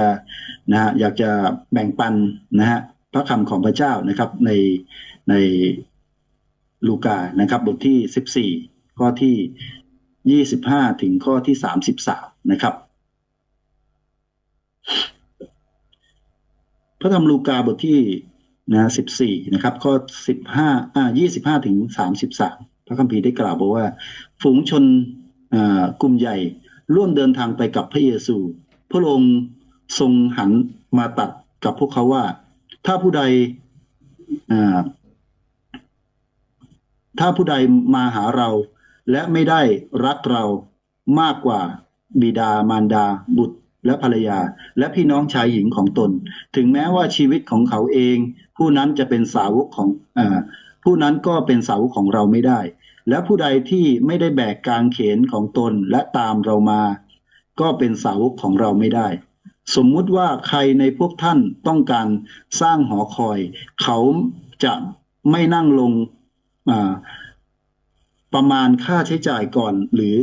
จะนะฮะอยากจะแบ่งปันนะฮะพระคำของพระเจ้านะครับในในลูกานะครับบทที่ 14 ข้อที่ 25 ถึงข้อที่ 33 นะครับ พระธรรมลูกาบทที่นะ14 นะครับ ข้อ 15อ่า25 ถึง 33 พระคัมภีร์ได้กล่าวบอกว่า ฝูงชนอ่ากลุ่มใหญ่ร่วมเดินทางไปกับพระเยซู พระองค์ ทรงหันมาตัดกับพวกเขาว่า ถ้าผู้ใดถ้าผู้ใดมาหาเรา และไม่ได้รักเรามากกว่าบิดามารดา บุตรและภรรยา และพี่น้องชายหญิงของตน ถึงแม้ว่าชีวิตของเขาเอง ผู้นั้นจะเป็นสาวกของอผู้นั้นก็เป็นสาวกของเราไม่ได้ และผู้ใดที่ไม่ได้แบกกางเขนของตนและตามเรามา ก็เป็นสาวกของเราไม่ได้ สมมุติว่าใครในพวกท่านต้องการสร้างหอคอย เขาจะไม่นั่งลงประมาณค่าใช้จ่ายก่อน หรือ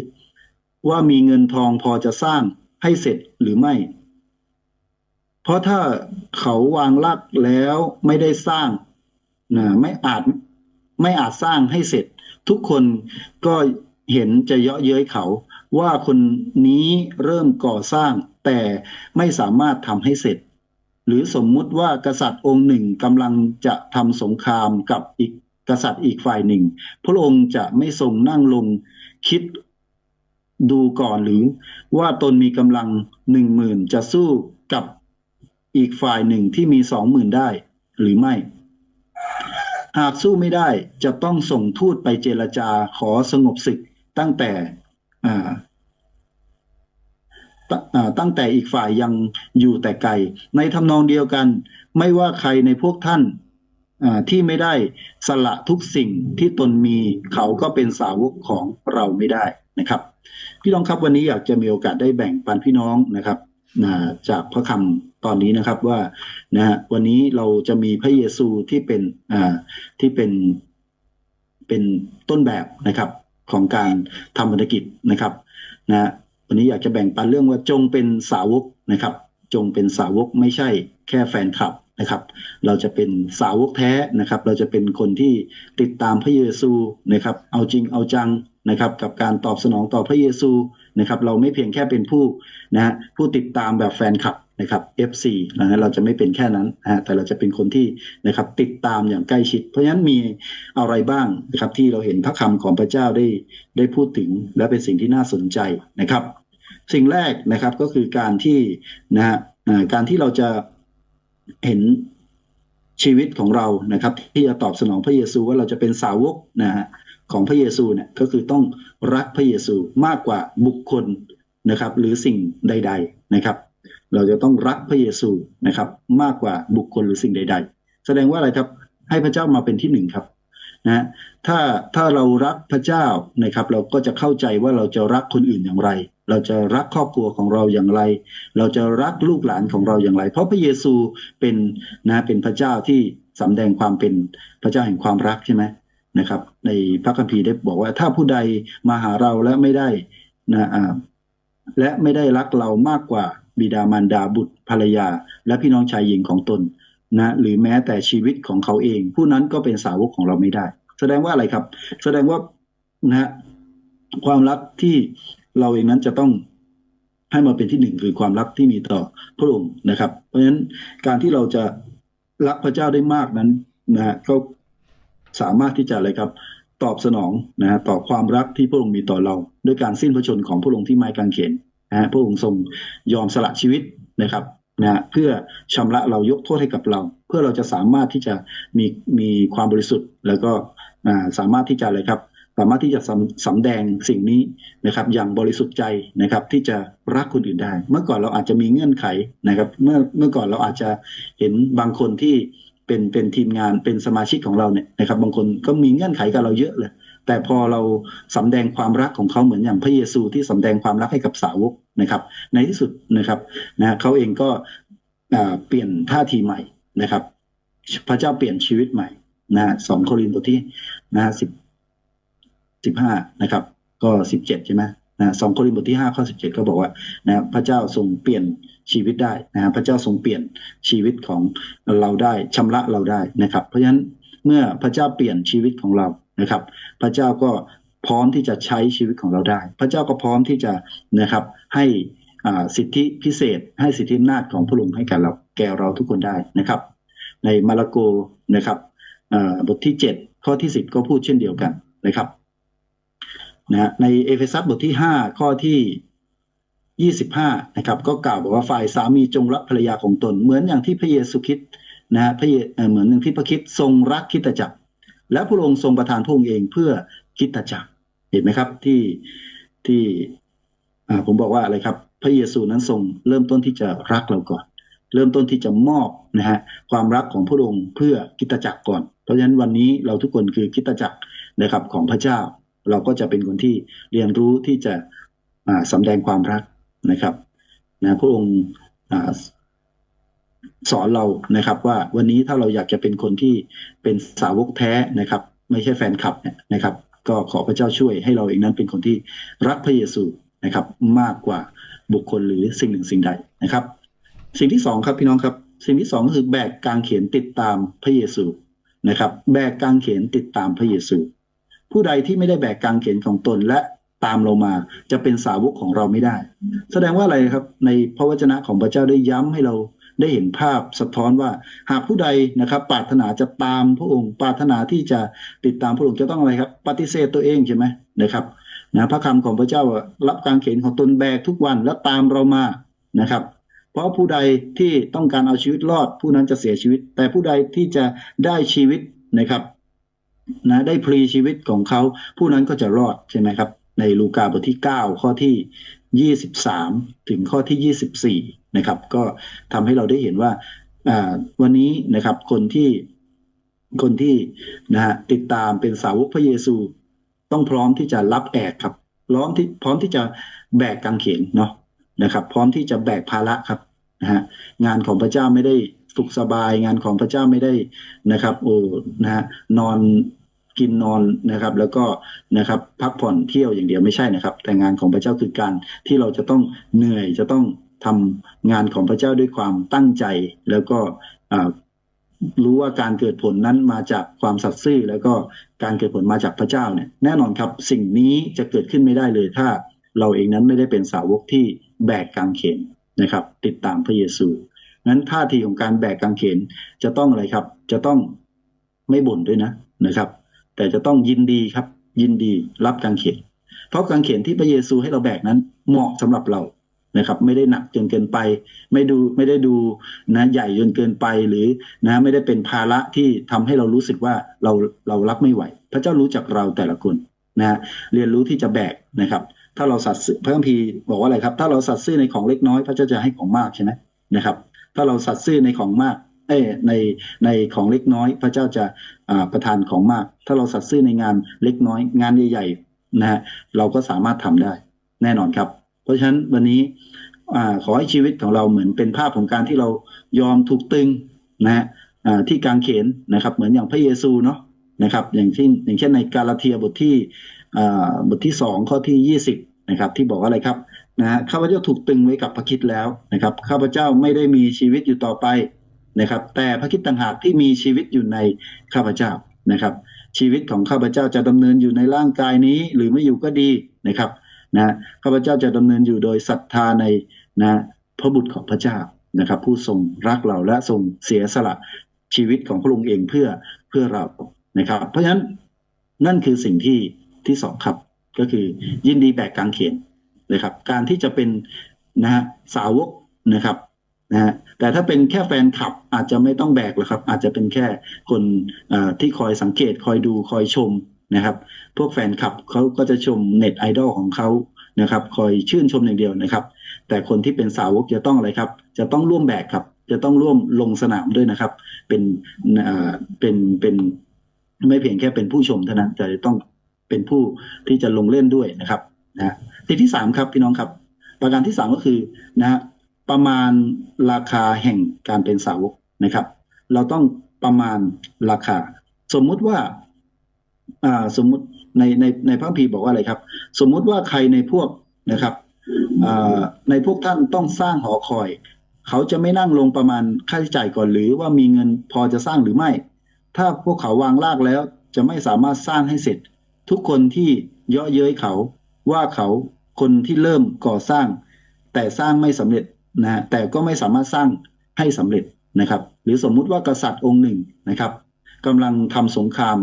ว่ามีเงินทองพอจะสร้างให้เสร็จหรือไม่ เพราะถ้าเขาวางรากแล้วไม่ได้สร้างนะไม่อาจไม่อาจสร้างให้เสร็จ ทุกคนก็เห็นจะเยาะเย้ยเขา ว่าคนนี้เริ่มก่อสร้างแต่ไม่สามารถทำให้เสร็จ หรือสมมุติว่ากษัตริย์องค์หนึ่งกำลังจะทำสงครามกับอีกกษัตริย์อีกฝ่ายหนึ่ง พระองค์จะไม่ทรงนั่งลงคิดดูก่อนหรือว่าตนมีกำลังหนึ่งหมื่นจะสู้กับอีกฝ่ายหนึ่งที่มีสองหมื่นได้หรือไม่ หากสู้ไม่ได้จะต้องส่งทูตไปเจรจาขอสงบศึกตั้งแต่ ตั้งแต่อีกฝ่ายยังอยู่แต่ไกล ในทำนองเดียวกัน ไม่ว่าใครในพวกท่านที่ไม่ได้สละทุกสิ่งที่ตนมีเขาก็เป็นสาวกของเราไม่ได้นะครับ พี่น้องครับวันนี้อยากจะมีโอกาสได้แบ่งปันพี่น้องนะครับจากพระคำตอนนี้นะครับว่านะวันนี้เราจะมีพระเยซูที่เป็นที่เป็นเป็นต้นแบบนะครับ ของการทำภารกิจนะครับนะวันนี้อยากจะแบ่งปันเรื่องว่าจงเป็นสาวกนะครับ จงเป็นสาวกไม่ใช่แค่แฟนคลับนะครับ เราจะเป็นสาวกแท้นะครับ เราจะเป็นคนที่ติดตามพระเยซูนะครับ เอาจริงเอาจังนะครับ กับการตอบสนองต่อพระเยซูนะครับ เราไม่เพียงแค่เป็นผู้นะฮะผู้ติดตามแบบแฟนคลับ นะครับ FC นะฮะเราจะไม่เป็นแค่นั้นนะฮะแต่เราจะเป็นคนที่นะครับติดตามอย่างใกล้ชิด เพราะฉะนั้นมีอะไรบ้างนะครับที่เราเห็นพระคำของพระเจ้าได้ได้พูดถึงและเป็นสิ่งที่น่าสนใจนะครับ สิ่งแรกนะครับก็คือการที่นะฮะการที่เราจะเห็นชีวิตของเรานะครับ ที่จะตอบสนองพระเยซูว่าเราจะเป็นสาวกนะฮะของพระเยซูเนี่ยก็คือต้องรักพระเยซูมากกว่าบุคคลนะครับ หรือสิ่งใด ๆนะครับ เราจะต้องรักพระเยซูนะครับ มากกว่าบุคคลหรือสิ่งใด ๆ แสดงว่าอะไรครับให้พระเจ้ามาเป็นที่หนึ่งครับนะถ้าถ้าเรารักพระเจ้านะครับ เราก็จะเข้าใจว่าเราจะรักคนอื่นอย่างไร เราจะรักครอบครัวของเราอย่างไร เราจะรักลูกหลานของเราอย่างไร เพราะพระเยซูเป็นนะเป็นพระเจ้าที่สำแดงความเป็นพระเจ้าแห่งความรักใช่ไหมนะครับ ในพระคัมภีร์ได้บอกว่าถ้าผู้ใดมาหาเราและไม่ได้นะและไม่ได้รักเรามากกว่า บิดามารดาบุตรภรรยา และพี่น้องชายหญิงของตนนะหรือแม้แต่ชีวิตของเขาเอง ผู้นั้นก็เป็นสาวกของเราไม่ได้ แสดงว่าอะไรครับ แสดงว่านะฮะความรักที่เราเองนั้นจะต้องให้มาเป็นที่หนึ่งคือความรักที่มีต่อพระองค์นะครับ เพราะฉะนั้นการที่เราจะรักพระเจ้าได้มากนั้นนะฮะก็สามารถที่จะอะไรครับ ตอบสนองนะฮะต่อความรักที่พระองค์มีต่อเรา ด้วยการสิ้นพระชนของพระองค์ที่ไม้กางเขน นะฮะพระองค์ทรงยอมสละชีวิตนะครับนะฮะเพื่อชำระเรายกโทษให้กับเรา เพื่อเราจะสามารถที่จะมีมีความบริสุทธิ์ แล้วก็สามารถที่จะอะไรครับ สามารถที่จะสำสำแดงสิ่งนี้นะครับ อย่างบริสุทธิ์ใจนะครับ ที่จะรักคนอื่นได้ เมื่อก่อนเราอาจจะมีเงื่อนไขนะครับ เมื่อเมื่อก่อนเราอาจจะเห็นบางคนที่เป็นเป็นทีมงานเป็นสมาชิกของเราเนี่ยนะครับ บางคนก็มีเงื่อนไขกับเราเยอะเลย แต่พอเราสำแดงความรักของเขาเหมือนอย่างพระเยซูที่สำแดงความรักให้กับสาวกนะครับ ในที่สุดนะครับนะเขาเองก็เปลี่ยนท่าทีใหม่นะครับ พระเจ้าเปลี่ยนชีวิตใหม่นะฮะสองโครินธ์บทที่นะฮะสิบสิบห้านะครับ ก็สิบเจ็ดใช่ไหมนะสองโครินธ์บทที่ห้าข้อสิบเจ็ดก็บอกว่านะพระเจ้าทรงเปลี่ยนชีวิตได้นะฮะพระเจ้าทรงเปลี่ยนชีวิตของเราได้ชำระเราได้นะครับ เพราะฉะนั้นเมื่อพระเจ้าเปลี่ยนชีวิตของเรา นะครับ พระเจ้าก็พร้อมที่จะใช้ชีวิตของเราได้ พระเจ้าก็พร้อมที่จะนะครับให้สิทธิพิเศษ ให้สิทธิอำนาจของพระองค์ให้กับเราแก่เราทุกคนได้นะครับ ในมาระโกนะครับบทที่ 7 ข้อที่ 10 ก็พูดเช่นเดียวกันนะครับนะในเอเฟซัสบทที่ 5 ข้อที่ 25นะครับก็กล่าวบอกว่าฝ่ายสามีจงรักภรรยาของตน เหมือนอย่างที่พระเยซูคริสต์นะฮะพระเยเหมือนอย่างที่พระคริสต์ทรงรักคริสตจักร และพระองค์ทรงประทานพระองค์เองเพื่อคริสตจักรเห็นไหมครับที่ที่ผมบอกว่าอะไรครับ พระเยซูนั้นทรงเริ่มต้นที่จะรักเราก่อน เริ่มต้นที่จะมอบนะฮะความรักของพระองค์เพื่อคริสตจักรก่อน เพราะฉะนั้นวันนี้เราทุกคนคือคริสตจักรนะครับของพระเจ้า เราก็จะเป็นคนที่เรียนรู้ที่จะอ่าสำแดงความรักนะครับนะพระองค์อ่า สอนเรานะครับ ว่าวันนี้ถ้าเราอยากจะเป็นคนที่เป็นสาวกแท้นะครับ ไม่ใช่แฟนคลับเนี่ยนะครับ ก็ขอพระเจ้าช่วยให้เราเองนั้นเป็นคนที่รักพระเยซูนะครับ มากกว่าบุคคลหรือสิ่งหนึ่งสิ่งใดนะครับ สิ่งที่สองครับพี่น้องครับ สิ่งที่สองก็คือแบกกางเขนติดตามพระเยซูนะครับ แบกกางเขนติดตามพระเยซู ผู้ใดที่ไม่ได้แบกกางเขนของตนและตามเรามาจะเป็นสาวกของเราไม่ได้ แสดงว่าอะไรครับ ในพระวจนะของพระเจ้าได้ย้ำให้เรา ได้เห็นภาพสะท้อนว่าหากผู้ใดนะครับปรารถนาจะตามพระองค์ปรารถนาที่จะติดตามพระองค์จะต้องอะไรครับ ปฏิเสธตัวเองใช่ไหมนะครับนะพระคำของพระเจ้ารับกางเข็นของตนแบกทุกวันแล้วตามเรามานะครับ เพราะผู้ใดที่ต้องการเอาชีวิตรอดผู้นั้นจะเสียชีวิต แต่ผู้ใดที่จะได้ชีวิตนะครับนะได้พลีชีวิตของเขา ผู้นั้นก็จะรอดใช่ไหมครับ ในลูกาบทที่ 9 ข้อที่ 23 ถึงข้อที่ 24 นะครับ ก็ทำให้เราได้เห็นว่าอ่าวันนี้นะครับคนที่คนที่นะฮะติดตามเป็นสาวกพระเยซู ต้องพร้อมที่จะรับแอกครับพร้อมที่พร้อมที่จะแบกกางเขนเนาะนะครับ พร้อมที่จะแบกภาระครับนะฮะงานของพระเจ้าไม่ได้สุขสบายงานของพระเจ้าไม่ได้นะครับโอ้นะฮะนอนกินนอนนะครับ แล้วก็นะครับพักผ่อนเที่ยวอย่างเดียวไม่ใช่นะครับ แต่งานของพระเจ้าคือการที่เราจะต้องเหนื่อยจะต้อง ทำงานของพระเจ้าด้วยความตั้งใจ แล้วก็รู้ว่าการเกิดผลนั้นมาจากความสัตย์ซื่อ แล้วก็การเกิดผลมาจากพระเจ้าเนี่ยแน่นอนครับสิ่งนี้จะเกิดขึ้นไม่ได้เลยถ้าเราเองนั้นไม่ได้เป็นสาวกที่แบกกางเขนนะครับ ติดตามพระเยซูนั้นท่าทีของการแบกกางเขนจะต้องอะไรครับ จะต้องไม่บ่นด้วยนะนะครับ แต่จะต้องยินดีครับ ยินดีรับกางเขนเพราะกางเขนที่พระเยซูให้เราแบกนั้นเหมาะสำหรับเรา นะครับ ไม่ได้หนักจนเกินไป ไม่ดูไม่ได้ดูนะใหญ่จนเกินไปหรือนะไม่ได้เป็นภาระที่ทำให้เรารู้สึกว่าเราเรารับไม่ไหว พระเจ้ารู้จักเราแต่ละคนนะเรียนรู้ที่จะแบกนะครับ ถ้าเราสัตย์พระคัมภีร์บอกว่าอะไรครับ ถ้าเราสัตย์ซื่อในของเล็กน้อย พระเจ้าจะให้ของมากใช่ไหมนะครับ ถ้าเราสัตย์ซื่อในของมากเอ้ในในของเล็กน้อย พระเจ้าจะอ่าประทานของมาก ถ้าเราสัตย์ซื่อในงานเล็กน้อย งานใหญ่ๆนะฮะเราก็สามารถทำได้ แน่นอนครับ เพราะฉะนั้นวันนี้อขอให้ชีวิตของเราเหมือนเป็นภาพของการที่เรายอมถูกตึงนะฮะที่กางเขนนะครับ เหมือนอย่างพระเยซูเนาะนะครับ อย่างเช่นอย่างเช่นในกาลาเทียบทที่บทที่สองข้อที่ยี่สิบนะครับ ที่บอกว่าอะไรครับนะฮะข้าพเจ้าถูกตึงไว้กับพระคิดแล้วนะครับ ข้าพเจ้าไม่ได้มีชีวิตอยู่ต่อไปนะครับ แต่พระคิดต่างหากที่มีชีวิตอยู่ในข้าพเจ้านะครับ ชีวิตของข้าพเจ้าจะดำเนินอยู่ในร่างกายนี้ หรือไม่อยู่ก็ดีนะครับ นะข้าพเจ้าจะดำเนินอยู่โดยศรัทธาในนะพระบุตรของพระเจ้านะครับ ผู้ทรงรักเราและทรงเสียสละชีวิตของพระองค์เองเพื่อเพื่อเรานะครับ เพราะฉะนั้นนั่นคือสิ่งที่ที่สองครับก็คือยินดีแบกกางเขนนะครับ การที่จะเป็นนะฮะสาวกนะครับนะฮะแต่ถ้าเป็นแค่แฟนคลับอาจจะไม่ต้องแบกหรอกครับ อาจจะเป็นแค่คนอ่อที่คอยสังเกตคอยดูคอยชม นะครับ พวกแฟนคลับเขาก็จะชมเน็ตไอดอลของเขานะครับ คอยชื่นชมอย่างเดียวนะครับ แต่คนที่เป็นสาวกจะต้องอะไรครับ จะต้องร่วมแบกครับ จะต้องร่วมลงสนามด้วยนะครับ เป็นอ่าเป็นเป็นไม่เพียงแค่เป็นผู้ชมเท่านั้นแต่จะต้องเป็นผู้ที่จะลงเล่นด้วยนะครับนะสิ่ที่สามครับพี่น้องครับ ประการที่สามก็คือนะฮะประมาณราคาแห่งการเป็นสาวกนะครับ เราต้องประมาณราคา สมมุติว่า อ่าสมมุติในในในพระคัมภีบอกว่าอะไรครับ สมมุติว่าใครในพวกนะครับอ่าในพวกท่านต้องสร้างหอคอย เขาจะไม่นั่งลงประมาณค่าใช้จ่ายก่อน หรือว่ามีเงินพอจะสร้างหรือไม่ ถ้าพวกเขาวางรากแล้วจะไม่สามารถสร้างให้เสร็จ ทุกคนที่เยาะเย้ยเขาว่าเขาคนที่เริ่มก่อสร้าง แต่สร้างไม่สำเร็จนะฮะแต่ก็ไม่สามารถสร้างให้สำเร็จนะครับ หรือสมมุติว่ากษัตริย์องค์หนึ่งนะครับกำลังทำสงคราม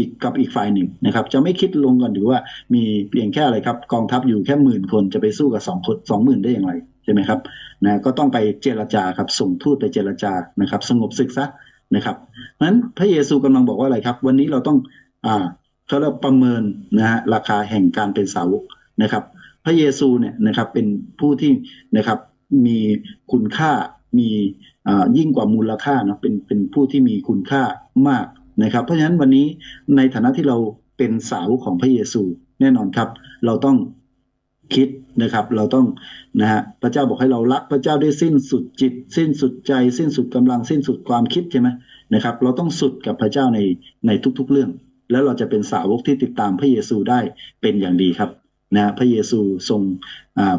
อีกกับอีกฝ่ายหนึ่งนะครับ จะไม่คิดลงก่อนหรือว่ามีเพียงแค่อะไรครับ กองทัพอยู่แค่หมื่นคนจะไปสู้กับสองคนสองหมื่นได้อย่างไรใช่ไหมครับนะก็ต้องไปเจรจาครับส่งทูตไปเจรจานะครับ สงบศึกซะนะครับนั้นพระเยซูกำลังบอกว่าอะไรครับ วันนี้เราต้องอ่าเขาเรียกประเมินนะฮะราคาแห่งการเป็นสาวกนะครับ พระเยซูเนี่ยนะครับเป็นผู้ที่นะครับมีคุณค่ามียิ่งกว่ามูลค่าเนาะเป็นเป็นผู้ที่มีคุณค่ามาก นะครับ เพราะฉะนั้นวันนี้ในฐานะที่เราเป็นสาวของพระเยซูแน่นอนครับ เราต้องคิดนะครับ เราต้องนะฮะพระเจ้าบอกให้เรารักพระเจ้าด้วยสิ้นสุดจิต สิ้นสุดใจ สิ้นสุดกำลังสิ้นสุดความคิดใช่ไหมนะครับ เราต้องสุดกับพระเจ้าในในทุกๆเรื่อง แล้วเราจะเป็นสาวกที่ติดตามพระเยซูได้เป็นอย่างดีครับนะพระเยซูทรงอ่า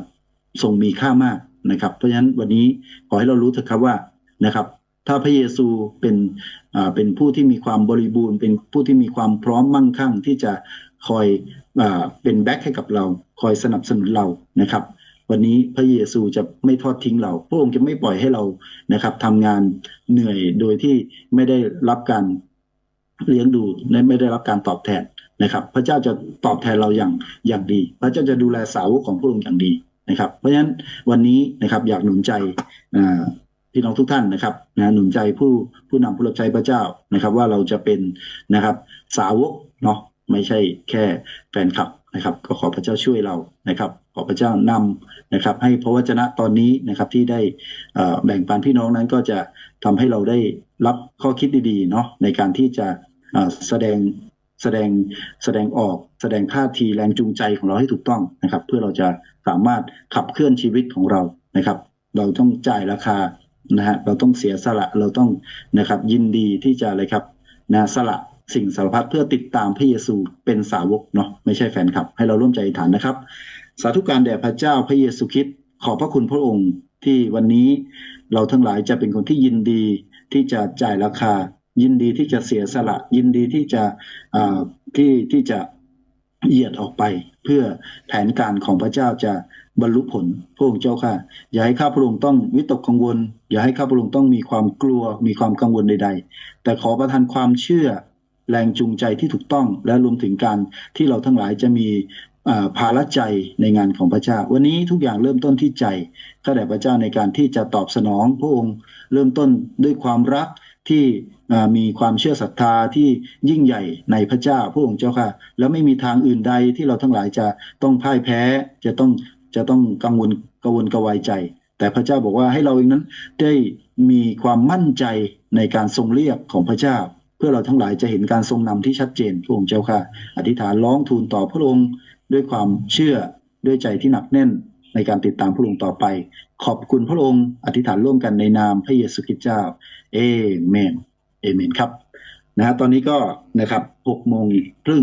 ทรงมีค่ามากนะครับ เพราะฉะนั้นวันนี้ขอให้เรารู้เถอะครับว่านะครับ ถ้าพระเยซูเป็นเป็นผู้ที่มีความบริบูรณ์ เป็นผู้ที่มีความพร้อมมั่งคั่งที่จะคอยอเป็นแบ็คให้กับเรา คอยสนับสนุนเรานะครับ วันนี้พระเยซูจะไม่ทอดทิ้งเรา พระองค์จะไม่ปล่อยให้เรานะครับทำงานเหนื่อยโดยที่ไม่ได้รับการเลี้ยงดูและไม่ได้รับการตอบแทนนะครับ พระเจ้าจะตอบแทนเราอย่างอย่างดี พระเจ้าจะดูแลสาวกของพระองค์อย่างดีนะครับ เพราะฉะนั้นวันนี้นะครับอยากหนุนใจ พี่น้องทุกท่านนะครับนะหนุนใจผู้ผู้นำผู้รับใช้พระเจ้านะครับ ว่าเราจะเป็นนะครับสาวกเนาะไม่ใช่แค่แฟนคลับนะครับ ก็ขอพระเจ้าช่วยเรานะครับ ขอพระเจ้านำนะครับ ให้พระวจนะตอนนี้นะครับที่ได้แบ่งปันพี่น้องนั้นก็จะทำให้เราได้รับข้อคิดดีๆเนาะในการที่จะแสดงแสดงแสดงออกแสดงท่าทีแรงจูงใจของเราให้ถูกต้องนะครับ เพื่อเราจะสามารถขับเคลื่อนชีวิตของเรานะครับ เราต้องจ่ายราคา นะฮะเราต้องเสียสละเราต้องนะครับยินดีที่จะอะไรครับนะสละสิ่งสารพัดเพื่อติดตามพระเยซูเป็นสาวกเนาะไม่ใช่แฟนคลับ ให้เราร่วมใจอธิษฐานนะครับ สาธุการแด่พระเจ้าพระเยซูคริสต์ขอบพระคุณพระองค์ที่วันนี้เราทั้งหลายจะเป็นคนที่ยินดีที่จะจ่ายราคา ยินดีที่จะเสียสละ ยินดีที่จะอ่าที่ที่จะ เหยียดออกไป เพื่อแผนการของพระเจ้าจะบรรลุผลพระองค์เจ้าค่ะ อย่าให้ข้าพระองค์ต้องวิตกกังวล อย่าให้ข้าพระองค์ต้องมีความกลัวมีความกังวลใด ๆ แต่ขอประทานความเชื่อแรงจูงใจที่ถูกต้อง และรวมถึงการที่เราทั้งหลายจะมีอ่าภาระใจในงานของพระเจ้า วันนี้ทุกอย่างเริ่มต้นที่ใจข้าแต่พระเจ้าในการที่จะตอบสนองพระองค์ เริ่มต้นด้วยความรักที่ มีความเชื่อศรัทธาที่ยิ่งใหญ่ในพระเจ้าพระองค์เจ้าค่ะ แล้วไม่มีทางอื่นใดที่เราทั้งหลายจะต้องพ่ายแพ้จะต้องจะต้องกังวลกังวลกระวายใจ แต่พระเจ้าบอกว่าให้เราเองนั้นได้มีความมั่นใจในการทรงเรียกของพระเจ้า เพื่อเราทั้งหลายจะเห็นการทรงนำที่ชัดเจนพระองค์เจ้าค่ะ อธิษฐานร้องทูลต่อพระองค์ด้วยความเชื่อด้วยใจที่หนักแน่นในการติดตามพระองค์ต่อไป ขอบคุณพระองค์อธิษฐานร่วมกันในนามพระเยซูคริสต์เจ้า เอเมน เอเมนครับนะฮะตอนนี้ก็นะครับหกโมงครึ่ง